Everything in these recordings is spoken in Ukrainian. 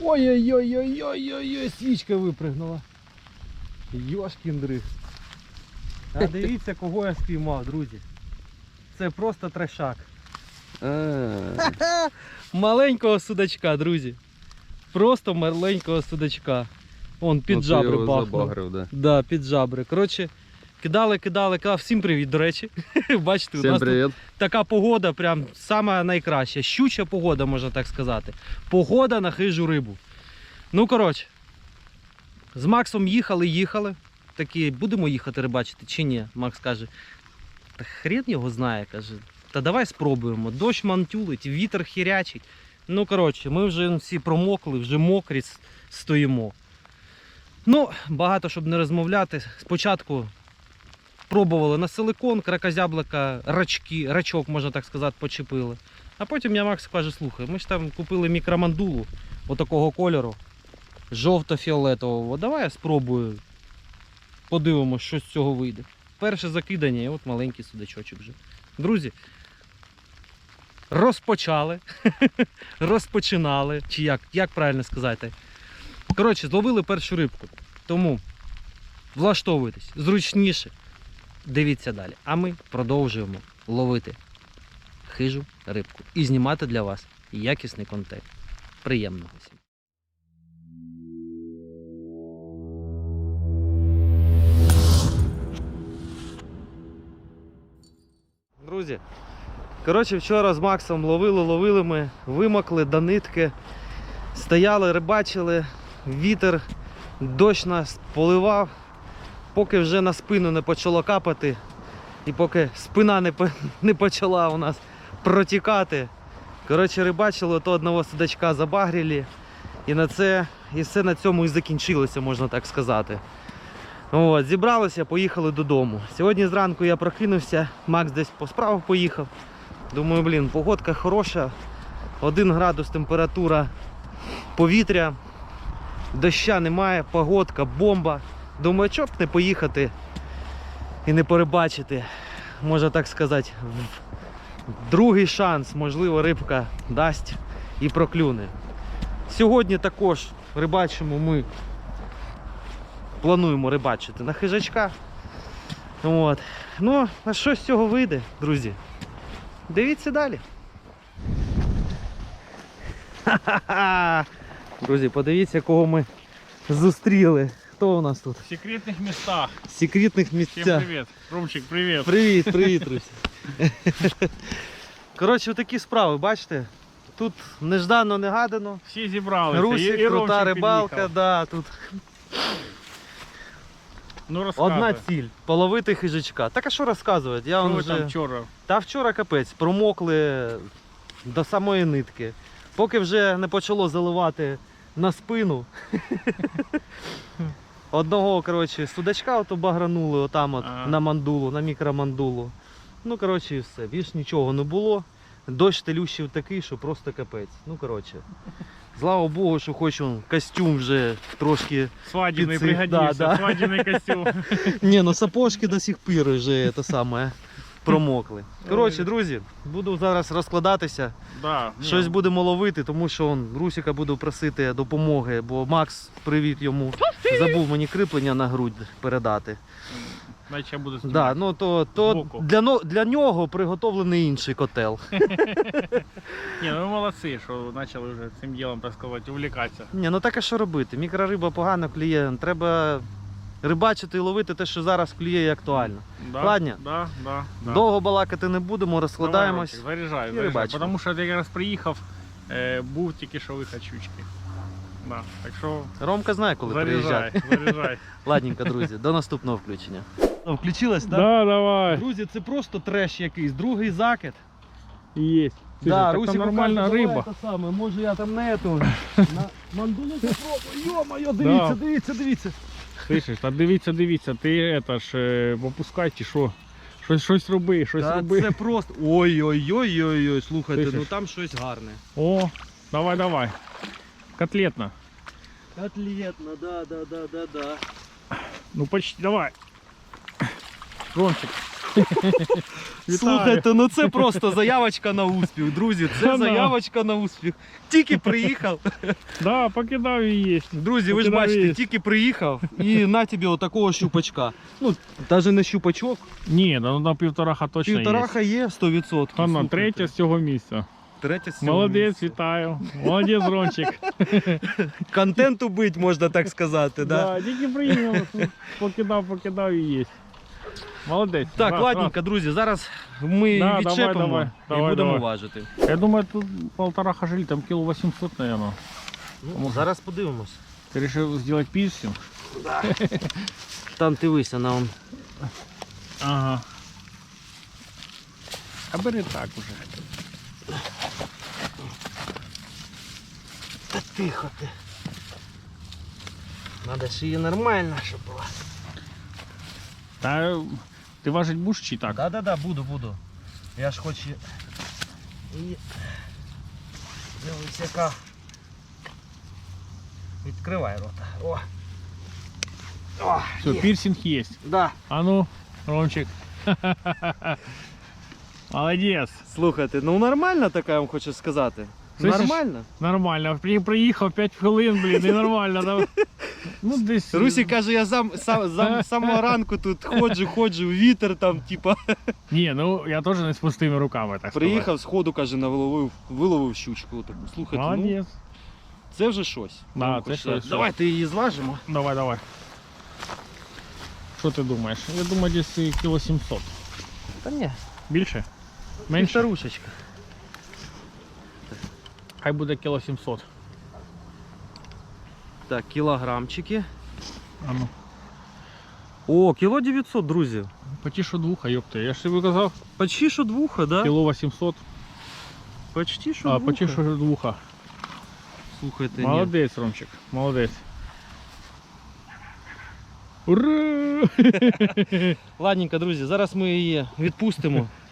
Ой-ой-ой-ой-ой-ой, свічка випригнула. Йошкін дрих. А дивіться, кого я спіймав, друзі. Це просто трешак. Маленького судачка, друзі. Просто маленького судачка. Он під ну жабри да. Да, під жабри. Коротше, кидали, кидали, кидали. Всім привіт, до речі. Бачите, у Всім нас тут привіт. така погода, прям сама найкраща. Щуча погода, можна так сказати. Погода на хижу рибу. Ну, коротше, з Максом їхали, їхали. Такі, будемо їхати рибачити чи ні? Макс каже. Та хрен його знає, каже. Та давай спробуємо. Дощ мантюлить, вітер хірячить. Ну, коротше, ми вже всі промокли, вже мокрі стоїмо. Ну, багато щоб не розмовляти. Спочатку пробували на силикон, кракозяблика, рачки, рачок, можна так сказати, почепили. А потім я Макс каже, слухай, ми ж там купили мікромандулу отакого кольору, жовто-фіолетового. Давай я спробую. Подивимось, що з цього вийде. Перше закидання, і от маленький судачочок вже. Друзі, розпочали, розпочинали, чи як, як правильно сказати. Коротше, зловили першу рибку. Тому влаштовуйтесь зручніше. Дивіться далі. А ми продовжуємо ловити хижу рибку і знімати для вас якісний контент. Приємного всім. Друзі, коротше, вчора з Максом ловили, ловили ми, вимокли до нитки, стояли, рибачили, вітер, дощ нас поливав, поки вже на спину не почало капати, і поки спина не, не почала у нас протікати. Коротше, рибачили, то одного судачка забагрили. І на це, і все на цьому і закінчилося, можна так сказати. От, зібралися, поїхали додому. Сьогодні зранку я прокинувся, Макс десь по справах поїхав. Думаю, блін, погодка хороша. Один градус температура повітря, доща немає, погодка, бомба. Думаю, чоб не поїхати і не перебачити, можна так сказати, другий шанс, можливо, рибка дасть і проклюне. Сьогодні також рибачимо ми. Плануємо рибачити на хижачка. От. Ну, а що з цього вийде, друзі? Дивіться далі. Ха-ха-ха! Друзі, подивіться, кого ми зустріли. Хто у нас тут? В секретных местах. В секретних Всем місцях. привет. Ромчик, привет. Привіт, привіт, друзі. Коротше, такі справи, бачите? Тут неждано, негадано. Всі зібралися. Русик, І- крута рибалка, під'їхав. да, тут Ну розказуй. одна ціль половити хижачка. Так а що розказувати? Я Що вам ви вже... там вчора? Та вчора капець, промокли до самої нитки. Поки вже не почало заливати на спину. Одного, коротше, судачка ото багранули отам от Ага. на мандулу, на мікромандулу. Ну, коротше, і все. Більш нічого не було. Дощ телющив такий, що просто капець. Ну, коротше. Слава Богу, що хоч он костюм вже трошки. Свадібний пригодився. да, да. Свадібний костюм. Ні, ну сапожки до сих пір вже те саме промокли. Коротше, друзі, буду зараз розкладатися. да, ні, Щось будемо ловити, тому що он, Русіка буду просити допомоги, бо Макс, привіт йому, забув мені кріплення на грудь передати. Значить я буду Да, ну, то, то Збоку. для, но- для нього приготовлений інший котел. Ні, ну ви молодці, що почали вже цим ділом, так сказати, увлікатися. Ні, ну так а що робити? Мікрориба погано клює. Треба рибачити і ловити те, що зараз клює і актуально. Да, Ладно. Да, да, да. Довго балакати не будемо, розкладаємось. Давай, Ромчик, Заряджай, заряджай. рибачимо. Тому що я якраз приїхав, е, був тільки що виход щучки. Да, так що Ромка знає, коли приїжджати. заряджай, заряджай. Ладненько, друзі, до наступного включення. Включилась, так? Да, давай. Друзі, це просто треш якийсь, другий закид. Есть. Да, там нормальна каже, давай риба. те саме, може я там не ету. На мандулу попробую. Йо-моє, дивіться, Да. дивіться, дивіться. Слышиш, та дивіться, дивіться, ти это ж попускай чи що. Щось, щось роби, щось Та роби. це просто. Ой-ой-ой-ой-ой, слухайте, Слышиш? ну там щось гарне. О, давай, давай. Котлетна. Котлетно, да, да, да, да, да. Ну почти, давай. Ромчик, Слухайте, ну це просто заявочка на успіх, друзі. Це заявочка на успіх. Тільки приїхав. Да, покидав і є. Друзі, ви ж Покидав бачите, тільки приїхав і на тобі отакого щупачка. Ну, навіть не щупачок. Ні, ну на півтораха точно Півтораха є. є 100%. Хана, слухайте. третя з цього місця. Третя з цього Молодець, місця. вітаю. Молодець, Рончик. Контенту бить, можна так сказати. Да? Да, тільки приїхав, покидав, покидав і є. Молодець. Так, Раз, ладненько, друзі, зараз ми Да, відчепимо давай, давай, і давай, будемо давай. важити. раз. Я думаю, тут полтора жиль, там кіло 800, наверное. Ну, зараз подивимось. Ти вирішив зробити пірсинг? Там дивися, на он. Ага. А бери так уже. Та тихо ти. Надо ж її нормально, щоб була. Та ти важить будеш чи так? Да, да, да, буду, буду. Я ж хочу. І... Дивись, яка. Відкривай рота. О. О, Все, є. пірсинг є. Да. А ну, Ромчик. Молодець. Слухайте, ну нормально така, я вам хочу сказати. Слышиш? Нормально. Нормально. При, приїхав 5 хвилин, блін, і нормально. Ну, десь. Русі каже, я сам, сам, сам з самого ранку тут ходжу, ходжу, вітер там, типа. Ні, ну я теж не з пустими руками, так Приїхав з ходу, каже, на виловив, виловив щучку таку. сказати. Слухайте, ну Молодець. це вже щось. Да, Я це щось. Давайте її зважимо. Давай, давай. Що ти думаєш? Я думаю, десь і кіло 700. Та ні, Більше? Менше? ручечка. Хай буде кіло 700. Так, кілограмчики. А ну. О, кіло 900, друзі. Почти двуха, ёпта. Я ж тобі казав, Почти що двуха, да? кіло 800, Почти що а двуха. почти що двуха. Слухайте, ні. Молодець, Ромчик, молодець. Ура! Ладненько, друзі, зараз ми її відпустимо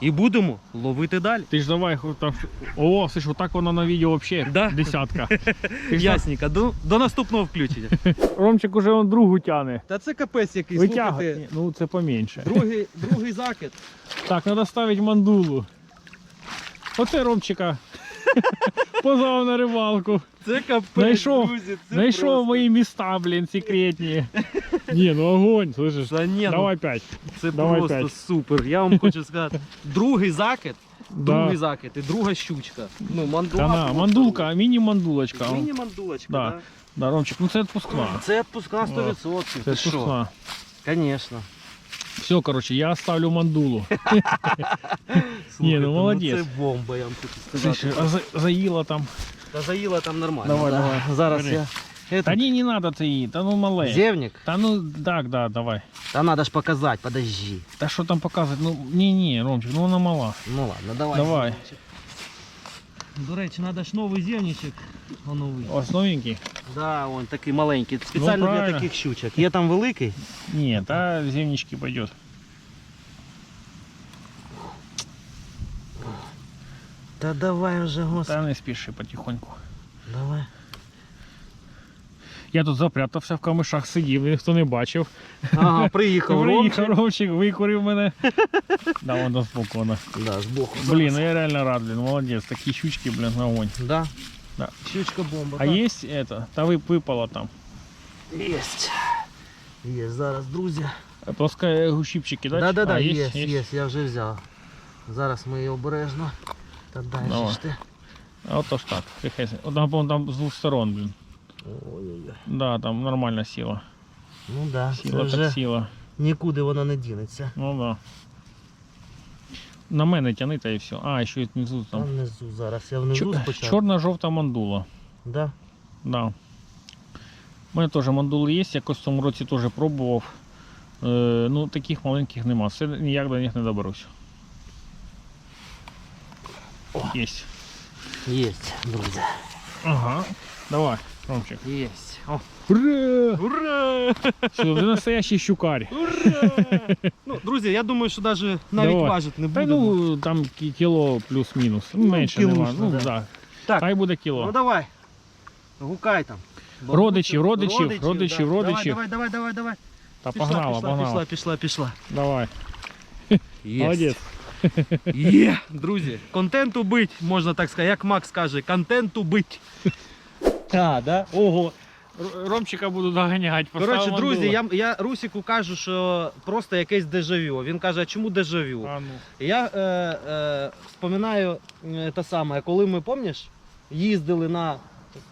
і будемо ловити далі. Ти ж давай там. О, все ж отак воно на відео взагалі. Да? Десятка. Ясненько, до, до наступного включення. Ромчик уже он другу тяне. Та це капець якийсь, Витягує. Ну це поменше. Другий, другий закид. Так, треба ставити мандулу. Оце Ромчика. Позвав на рибалку. Це капець, Знайшов- друзі. Це Знайшов просто. мої міста, блін, секретні. Ні, ну огонь, слышиш? Та ні, ну, Давай п'ять. це давай просто п'ять. супер. Я вам хочу сказати. Другий закид, Да. другий закид і друга щучка. Ну, мандула. Кана, просто. мандулка, міні-мандулочка. Міні-мандулочка, Да. да. Да, Ромчик, ну це відпускна. Це відпускна 100%. Це Ти що? відпускна. Звісно. Все, короче, я ставлю мандулу. Слухайте, ну, молодець. Це бомба, я вам хочу Слышиш, сказати. а за- заїла там. Та заїла там нормально. Давай, да. давай, Зараз бери. я. Та ні, не надо це її, та ну мале. Зевник? Та ну так, да, давай. Та надо ж показати, подожди. Та що там показувати? Ну ні, ні, Ромчик, ну вона мала. Ну ладно, давай. Давай. зевничек. До речі, треба ж новий зевничок. О, новий. Ось новенький. Да, он такий маленький. Спеціально для Ну, правильно. таких щучок. Є там великий. Ні, та зимнички пойдет. Та давай вже, господи. Та не спіши потихоньку. Давай. Я тут запрятався в камишах, сидів, ніхто не бачив. Ага, приїхав Приїхав Ромчик. Викурив мене. Да, воно спокійно. Да, збоку. Блін, ну я реально рад, блін, молодець. Такі щучки, блін, на огонь. Да. Да. Щучка бомба. А є это? Та ви випало там. Єсть. Є зараз, друзі. Плоска гущипчики, да? Да, да, да, є, є, є. є, я вже взяв. Зараз ми її обережно. Та Давай. ж ти. А ж так. Там, по-моєму, там з двох сторон, блін. Ой-ой-ой. Да, там нормальна сила. Ну да, Сила вже так сила. нікуди вона не дінеться. Ну да. На мене тяни та і все. А, ще й внизу Там там. внизу зараз. Я внизу Чор- спочатку. Чорна-жовта мандула. Да. Да. У мене теж мандули є, якось в цьому році теж пробував. Е, ну, таких маленьких нема. Все ніяк до них не доберусь. Єсть. Єсть, друзі. Ага. Давай, Ромчик. Єсть. О. Ура! Ура! Все, ти настоящий щукарь. Ура! ну, друзі, я думаю, що навіть навіть Давай. важити не Та будемо. ну там кі- кіло плюс-мінус. Ну, Менше нема. Ну, да. да. Так. Хай буде Ну кіло. давай. Гукай там. Родичів, родичів, родичів, да. родичів. Давай, давай, давай, давай, давай. Та Пішла, погнала, пішла, погнала. пішла, пішла, пішла. Давай. Єсть. Молодець. Є, друзі, контенту бить, можна так сказати, як Макс каже, контенту бить. А, да? Ого. Ромчика буду доганяти. Коротше, друзі, я, я Русіку кажу, що просто якесь дежавю. Він каже, а чому дежавю? А, ну. Я е, е, вспоминаю е, те саме, коли ми, пам'ятаєш, їздили на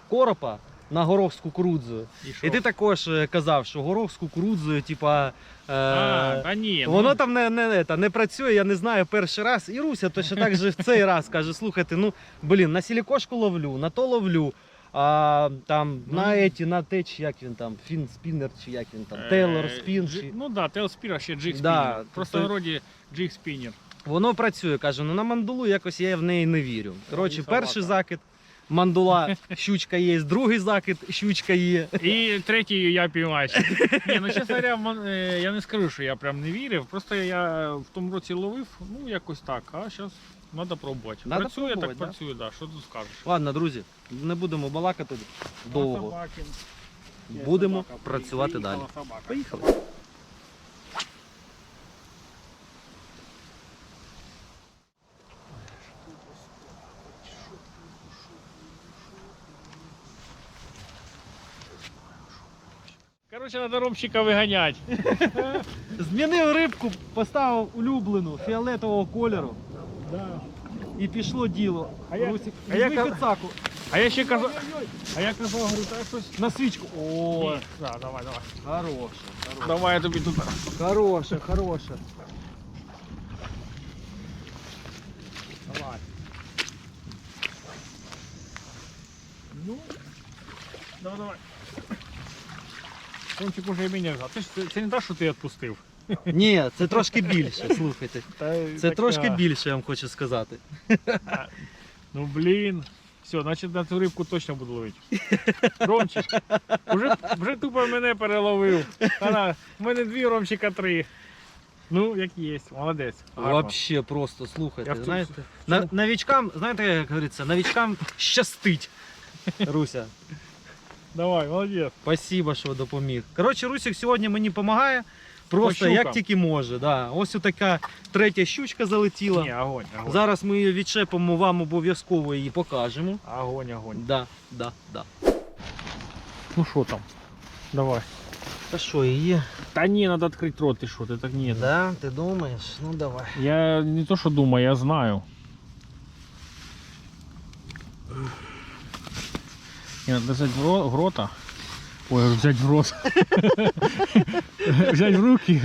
Коропа на горох з кукурудзою. І, що? І ти також е, казав, що горох з кукурудзою, типа. Е, А, та ні. ну, Воно там не, не, не, та, не працює, я не знаю перший раз. І Руся точно так же в цей раз каже: слухайте, ну блін, на сілікошку ловлю, на то ловлю. А там Ну, на еті, на те, чи як він там, фін спіннер, чи як він там, е, Тейлор спін. Чи... Ну да, Тейл Спір, а ще Джиг Да, Просто в тобто- народі Джиг Спінер. Воно працює, каже, ну на мандулу якось я в неї не вірю. Коротше, перший закид, мандула, щучка є, другий закид, щучка є. І третій я піймаю. Ні, ну чесно говоря, е, я не скажу, що я прям не вірив. Просто я в тому році ловив, ну якось так, а зараз треба пробувати. Надо працює, пробувати, так да. працює, да. Що тут скажеш? Ладно, друзі, не будемо балакати довго. Будемо працювати далі. Поїхали. Коротше, треба Ромчика виганяти. Змінив рибку, поставив улюблену фіолетового кольору. і пішло діло. А я- Русик, а я візьми ка- підсаку А я ще казав, а я казав, говорю, так щось. на свічку. О, Ні. Да, давай, давай. хороше, Давай я тобі тут. хороше, хороше. Давай. Ну. Давай, давай. Ромчик уже і мене взяв. Це, ж- це, це не те, що ти відпустив. Ні, це трошки більше, слухайте. Це трошки більше, я вам хочу сказати. Ну блін. Все, значить на цю рибку точно буду ловити. Ромчик, вже, вже тупо мене переловив. Ана, в мене дві Ромчика три. Ну, як є, молодець. Гарно. Вообще просто, Я слухайте, цю- знаєте. На, новічкам, знаєте, як говориться, новічкам щастить. Руся, Давай, молодець. спасибо, що допоміг. Коротше, Русик сьогодні мені допомагає. Просто По як тільки може. Да. Ось така третя щучка залетіла. Ні, огонь, огонь. Зараз ми її відчепимо, вам обов'язково її покажемо. Огонь, огонь. Да, да, да. Ну що там? Давай. Та що, її? Та ні, треба відкрити рот, ти що, ти так ні. Да, ти думаєш? Ну давай. Я не то, що думаю, я знаю. Ні, надо взяти в, ро- в рота. Ой, взяти в рот. взяти в руки.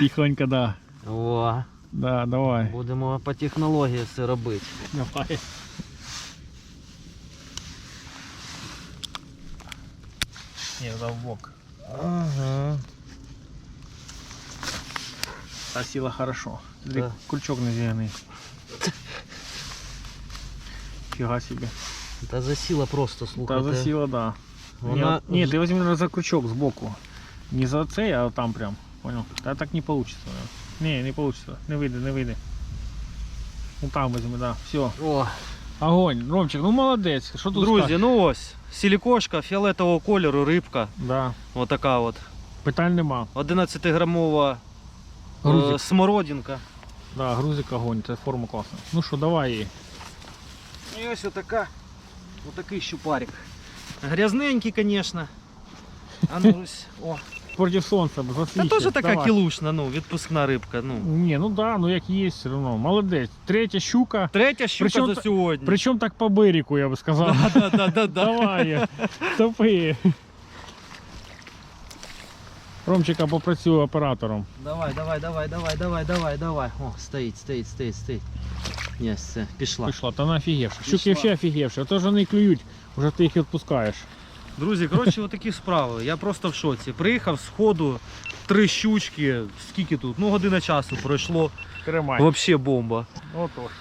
Тихонько, да. О, Да, давай. будемо по технології все робити. Давай. Ні, да в бок. Ага. Та сила хорошо. Смотри, Да. Крючок не зеленый. Фига себе. Та засіла просто, Та слухайте. за сила, да. Вона... Ні, ні, ти візьми наверное, за крючок сбоку. Не за цей, а там прям. Понял? Та так не получится. Не, не получится. Не вийде, не вийде. Ну там візьми, да. Все. О, Огонь. Ромчик, ну молодець. Що тут друзі, скажеш? ну ось, сілікошка фіолетового кольору, рибка. Да. Отака от. Питань нема. 11-грамова е, Грузик. смородинка. Да, грузик огонь, це форма класна. Ну що, давай її. І ось отака, отакий щупарик. Грязненький, звісно. А ну ось, о. Проти сонця, Та теж така Давай. кілушна, ну, відпускна рибка. Ну. Ні, ну да, ну як є, все одно. Молодець. Третя щука. Третя щука Причому за сьогодні. Причому так по бирику, я би сказав. Да, да, да, да. Давай, топи. Ромчика попрацює оператором. Давай, давай, давай, давай, давай, давай, давай. О, стоїть, стоїть, стоїть, стоїть. Ні, все, пішла. Пішла, та вона офігівша. Щуки ще офігівші, а то ж вони клюють, вже ти їх відпускаєш. Друзі, коротше, отакі справи. Я просто в шоці. Приїхав з ходу, три щучки. Скільки тут? Ну, година часу пройшло. Тримай. Взагалі бомба. Отож.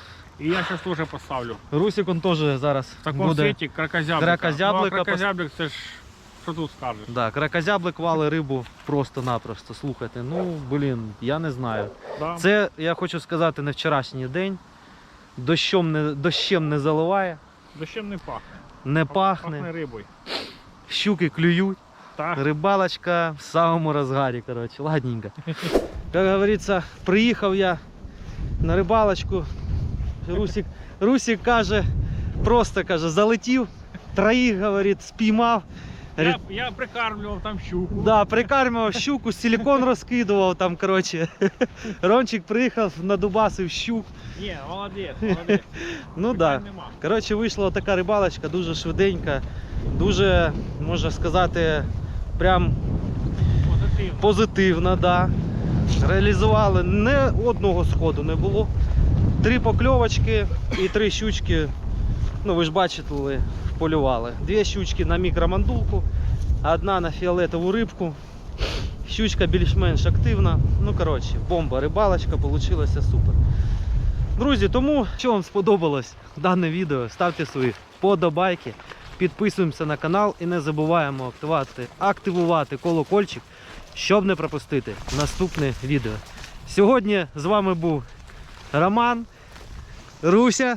І я зараз теж поставлю. Русик он теж зараз В такому буде. світі кракозяблика. кракозяблика Ну, а кракозяблик це ж, що тут скажеш? Да, кракозяблик вали рибу просто-напросто. Слухайте, ну блін, я не знаю. Да? Це я хочу сказати не вчорашній день. Дощом не, дощем не заливає, Дощем не пахне. не Пахне пахне, рибою. щуки клюють, Так. рибалочка в самому розгарі. Коротше, ладненько. Як говориться, приїхав я на рибалочку. Русик, Русик каже, просто каже, залетів, троїх, говорить, спіймав. Я, я прикармлював там щуку. Да, прикармував щуку, силікон розкидував там, коротше. Рончик приїхав, надубасив щук. Ні, молодець, молодець. Ну так. Да. Коротше, вийшла така рибалочка, дуже швиденька, дуже, можна сказати, прям Позитивно. позитивна, да. Реалізували не одного сходу не було. Три покльовочки і три щучки. Ну, ви ж бачили, полювали. Дві щучки на мікромандулку, одна на фіолетову рибку. Щучка більш-менш активна. Ну, коротше, бомба, рибалочка, вийшло супер. Друзі, тому, що вам сподобалось дане відео, ставте свої вподобайки, підписуємося на канал і не забуваємо активувати, активувати колокольчик, щоб не пропустити наступне відео. Сьогодні з вами був Роман, Руся.